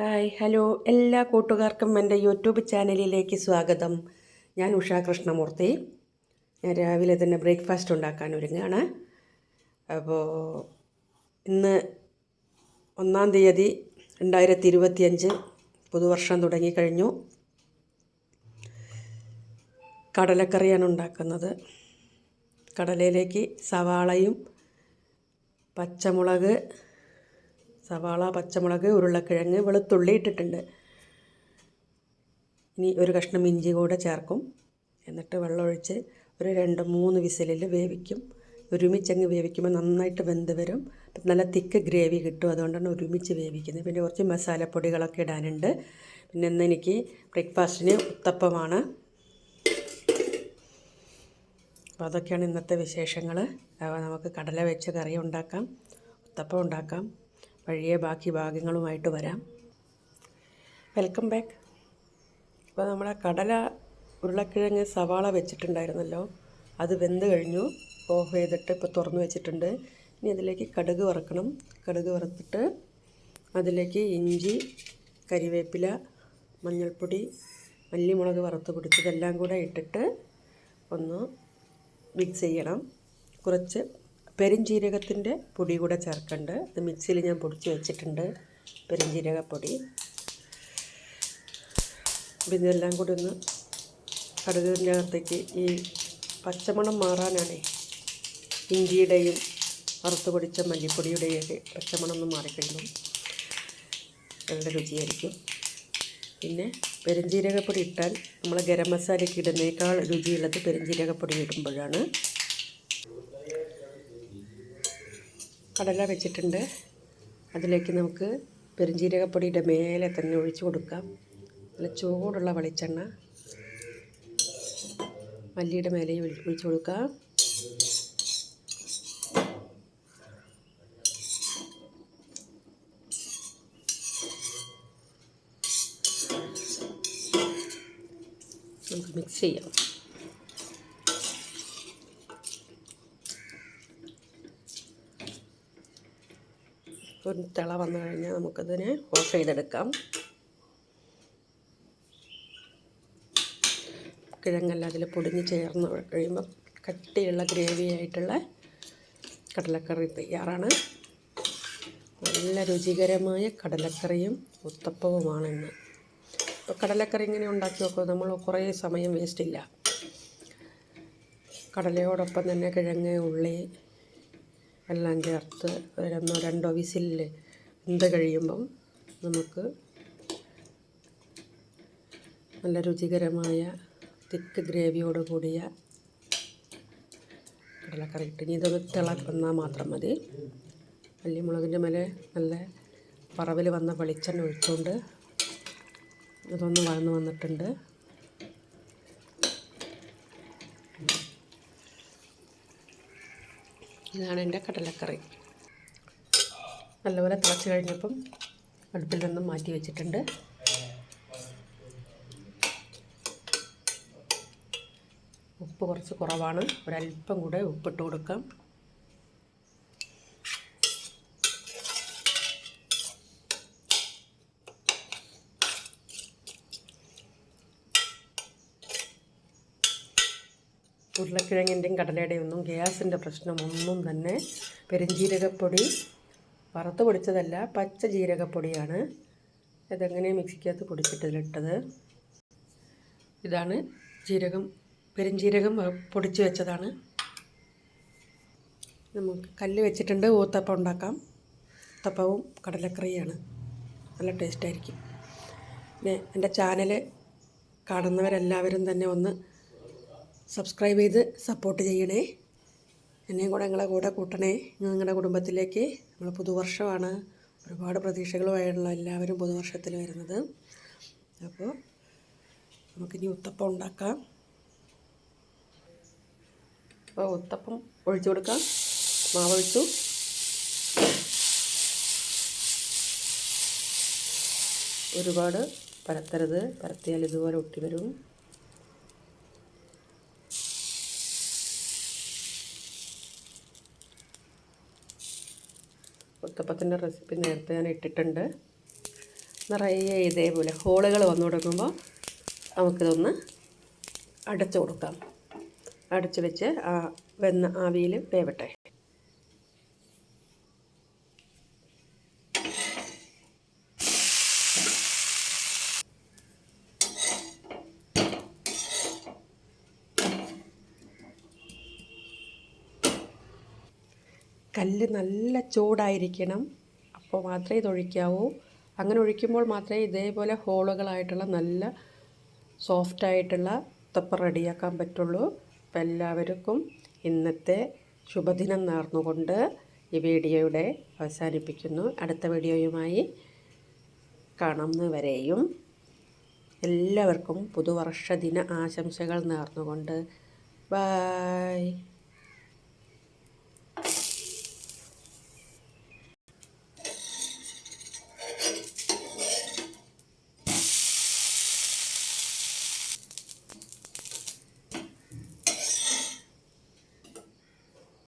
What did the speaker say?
Hi hello. എല്ലാ കൂട്ടുകാർക്കും എന്റെ യൂട്യൂബ് ചാനലിലേക്ക് സ്വാഗതം. ഞാൻ ഉഷാ കൃഷ്ണമൂർത്തി. ഞാൻ രാവിലെ തന്നെ ബ്രേക്ക്ഫാസ്റ്റ് ഉണ്ടാക്കാൻ ഒരുങ്ങുകയാണ് അപ്പോൾ ഇന്ന് ഒന്നാം തീയതി രണ്ടായിരത്തി ഇരുപത്തിയഞ്ച് പുതുവർഷം തുടങ്ങിക്കഴിഞ്ഞു. കടലക്കറിയാണ് ഉണ്ടാക്കുന്നത്. കടലയിലേക്ക് സവാളയും പച്ചമുളക് സവാള പച്ചമുളക് ഉരുളക്കിഴങ്ങ് വെളുത്തുള്ളി ഇട്ടിട്ടുണ്ട്. ഇനി ഒരു കഷ്ണം ഇഞ്ചി കൂടെ ചേർക്കും. എന്നിട്ട് വെള്ളമൊഴിച്ച് ഒരു രണ്ട് മൂന്ന് വിസിലിൽ വേവിക്കും. ഒരുമിച്ചങ്ങ് വേവിക്കുമ്പോൾ നന്നായിട്ട് വെന്ത് വരും. നല്ല തിക്ക് ഗ്രേവി കിട്ടും. അതുകൊണ്ടാണ് ഒരുമിച്ച് വേവിക്കുന്നത്. പിന്നെ കുറച്ച് മസാലപ്പൊടികളൊക്കെ ഇടാനുണ്ട്. പിന്നെ ഇന്ന് എനിക്ക് ബ്രേക്ക്ഫാസ്റ്റിന് ഉത്തപ്പമാണ്. അപ്പോൾ അതൊക്കെയാണ് ഇന്നത്തെ വിശേഷങ്ങൾ. നമുക്ക് കടല വെച്ച് കറി ഉണ്ടാക്കാം. ഉത്തപ്പം ഉണ്ടാക്കാം. വഴിയെ ബാക്കി ഭാഗങ്ങളുമായിട്ട് വരാം. വെൽക്കം ബാക്ക് ഇപ്പോൾ നമ്മുടെ കടല ഉരുളക്കിഴങ്ങ് സവാള വെച്ചിട്ടുണ്ടായിരുന്നല്ലോ. അത് വെന്ത് കഴിഞ്ഞു. ഓഫ് ചെയ്തിട്ട് ഇപ്പോൾ തുറന്ന് വെച്ചിട്ടുണ്ട്. ഇനി അതിലേക്ക് കടുക് വറക്കണം. കടുക് വറുത്തിട്ട് അതിലേക്ക് ഇഞ്ചി കരിവേപ്പില മഞ്ഞൾപ്പൊടി മല്ലിമുളക് വറുത്ത് പൊടിച്ചതെല്ലാം കൂടെ ഇട്ടിട്ട് ഒന്ന് മിക്സ് ചെയ്യണം. കുറച്ച് പെരുംജീരകത്തിന്റെ പൊടി കൂടെ ചേർക്കുന്നുണ്ട് അത് മിക്സിയിൽ ഞാൻ പൊടിച്ച് വെച്ചിട്ടുണ്ട് പെരുംജീരകപ്പൊടി. അപ്പം ഇതെല്ലാം കൂടി ഒന്ന് കടുകിന്റെ അകത്തേക്ക് ഈ പച്ചമണം മാറാനാണ് ഇഞ്ചിയുടെയും വറുത്ത് പൊടിച്ച മല്ലിപ്പൊടിയുടെയൊക്കെ പച്ചമണം ഒന്ന് മാറിക്കഴിഞ്ഞു നല്ല രുചിയായിരിക്കും. പിന്നെ പെരുംജീരകപ്പൊടി ഇട്ടാൽ നമ്മൾ ഗരം മസാലയ്ക്ക് ഇടുന്നേക്കാൾ രുചിയുള്ളത് പെരുംജീരകപ്പൊടി ഇടുമ്പോഴാണ്. കടല വെച്ചിട്ടുണ്ട്. അതിലേക്ക് നമുക്ക് പെരുംജീരകപ്പൊടിയുടെ മേലെ തന്നെ ഒഴിച്ചു കൊടുക്കാം. നല്ല ചൂടുള്ള വെളിച്ചെണ്ണ. മല്ലിയുടെ മേലെ ഒഴിച്ചു കൊടുക്കാം. നമുക്ക് മിക്സ് ചെയ്യാം. ഒരു തിള വന്നു കഴിഞ്ഞാൽ നമുക്കതിനെ ഓഫ് ചെയ്തെടുക്കാം. കിഴങ്ങെല്ലാം അതിൽ പൊടിഞ്ഞ് ചേർന്ന് കഴിയുമ്പോൾ കട്ടിയുള്ള ഗ്രേവി ആയിട്ടുള്ള കടലക്കറി തയ്യാറാണ്. നല്ല രുചികരമായ കടലക്കറിയും ഉത്തപ്പവുമാണ് ഇന്ന് ഇപ്പോൾ കടലക്കറി ഇങ്ങനെ ഉണ്ടാക്കി നോക്കുക നമ്മൾ കുറേ സമയം വേസ്റ്റ് ഇല്ല. കടലയോടൊപ്പം തന്നെ കിഴങ്ങ് ഉള്ളി എല്ലാം ചേർത്ത് ഒരൊന്നോ രണ്ടോ വിസിലിൽ വെന്ത് കഴിയുമ്പം നമുക്ക് നല്ല രുചികരമായ തിക്ക് ഗ്രേവിയോട് കൂടിയ കടലക്കറി ഇട്ട് ഇനി ഇതൊന്ന് തിള വന്നാൽ മാത്രം മതി. മല്ലിമുളകിന്റെ മേലെ നല്ല പറവിൽ വന്ന വെളിച്ചെണ്ണ ഒഴിച്ചുകൊണ്ട് ഇതൊന്ന് വഴന്ന് വന്നിട്ടുണ്ട്. ഇതാണ് എന്റെ കടലക്കറി. നല്ലപോലെ തിളച്ച് കഴിഞ്ഞപ്പം അടുപ്പിൽ നിന്നും മാറ്റി വെച്ചിട്ടുണ്ട്. ഉപ്പ് കുറച്ച് കുറവാണ്. ഒരല്പം കൂടെ ഉപ്പിട്ട് കൊടുക്കാം. ഉരുളക്കിഴങ്ങിന്റെയും കടലയുടെയും ഒന്നും ഗ്യാസിന്റെ പ്രശ്നമൊന്നും തന്നെ പെരുംജീരകപ്പൊടി വറുത്ത് പൊടിച്ചതല്ല പച്ച ജീരകപ്പൊടിയാണ്. ഇതെങ്ങനെ മിക്സിക്കകത്ത് പൊടിച്ചിട്ടിലിട്ടത് ഇതാണ് ജീരകം പെരുംജീരകം പൊടിച്ച് വെച്ചതാണ്. നമുക്ക് കല്ല് വെച്ചിട്ടുണ്ട് ഊത്തപ്പം ഉണ്ടാക്കാം. ഊത്തപ്പവും കടലക്കറിയാണ്. നല്ല ടേസ്റ്റായിരിക്കും. പിന്നെ എന്റെ ചാനൽ കാണുന്നവരെല്ലാവരും തന്നെ ഒന്ന് സബ്സ്ക്രൈബ് ചെയ്ത് സപ്പോർട്ട് ചെയ്യണേ. എന്നെയും കൂടെ നിങ്ങളെ കൂടെ കൂട്ടണേ. നിങ്ങളുടെ കുടുംബത്തിലേക്ക്. നമ്മൾ പുതുവർഷമാണ്. ഒരുപാട് പ്രതീക്ഷകളുമായുള്ള എല്ലാവരും പുതുവർഷത്തിൽ വരുന്നത്. അപ്പോൾ നമുക്കിനി ഉത്തപ്പം ഉണ്ടാക്കാം. അപ്പോൾ ഉത്തപ്പം ഒഴിച്ചു കൊടുക്കാം. മാവൊഴിച്ചു ഒരുപാട് പരത്തരുത്. പരത്തിയാൽ ഇതുപോലെ ഒട്ടി വരും. ഉത്തപ്പത്തിന്റെ റെസിപ്പി നേരത്തെ ഞാൻ ഇട്ടിട്ടുണ്ട്. നിറയെ ഇതേപോലെ ഹോളുകൾ വന്നു കൊടുക്കുമ്പോൾ നമുക്കിതൊന്ന് അടച്ചു കൊടുക്കാം. അടച്ചു വെച്ച് ആ വെന്ന ആവിയിൽ വേവട്ടെ. കല്ല് നല്ല ചൂടായിരിക്കണം. അപ്പോൾ മാത്രമേ ഇത് ഒഴിക്കാവൂ അങ്ങനെ ഒഴിക്കുമ്പോൾ മാത്രമേ ഇതേപോലെ ഹോളുകളായിട്ടുള്ള നല്ല സോഫ്റ്റായിട്ടുള്ള ഉത്തപ്പം റെഡിയാക്കാൻ പറ്റുള്ളൂ. അപ്പം എല്ലാവർക്കും ഇന്നത്തെ ശുഭദിനം നേർന്നുകൊണ്ട് ഈ വീഡിയോയുടെ അവസാനിപ്പിക്കുന്നു. അടുത്ത വീഡിയോയുമായി കാണുന്നവരെയും എല്ലാവർക്കും പുതുവർഷ ദിന ആശംസകൾ നേർന്നുകൊണ്ട്. ബായ്